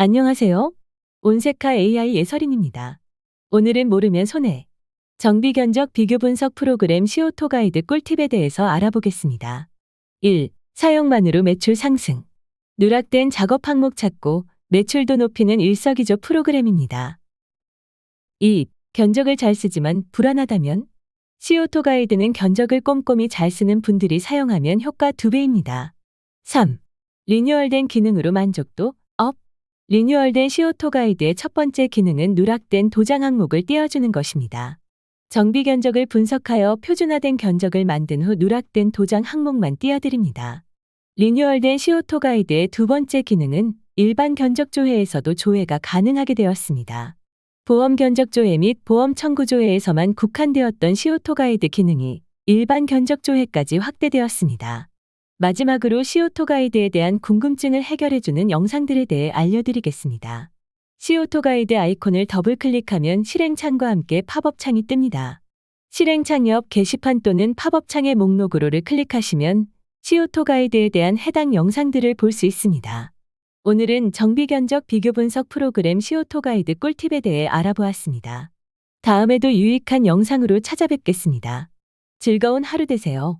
안녕하세요. 온세카 AI 예설인입니다. 오늘은 모르면 손해. 정비 견적 비교 분석 프로그램 시오토 가이드 꿀팁에 대해서 알아보겠습니다. 1. 사용만으로 매출 상승. 누락된 작업 항목 찾고 매출도 높이는 일석이조 프로그램입니다. 2. 견적을 잘 쓰지만 불안하다면 시오토 가이드는 견적을 꼼꼼히 잘 쓰는 분들이 사용하면 효과 2배입니다. 3. 리뉴얼된 기능으로 만족도 업. 리뉴얼된 시오토 가이드의 첫 번째 기능은 누락된 도장 항목을 띄워주는 것입니다. 정비 견적을 분석하여 표준화된 견적을 만든 후 누락된 도장 항목만 띄워드립니다. 리뉴얼된 시오토 가이드의 두 번째 기능은 일반 견적 조회에서도 조회가 가능하게 되었습니다. 보험 견적 조회 및 보험 청구 조회에서만 국한되었던 시오토 가이드 기능이 일반 견적 조회까지 확대되었습니다. 마지막으로 시오토 가이드에 대한 궁금증을 해결해주는 영상들에 대해 알려드리겠습니다. 시오토 가이드 아이콘을 더블 클릭하면 실행창과 함께 팝업 창이 뜹니다. 실행창 옆 게시판 또는 팝업 창의 목록으로를 클릭하시면 시오토 가이드에 대한 해당 영상들을 볼 수 있습니다. 오늘은 정비 견적 비교 분석 프로그램 시오토 가이드 꿀팁에 대해 알아보았습니다. 다음에도 유익한 영상으로 찾아뵙겠습니다. 즐거운 하루 되세요.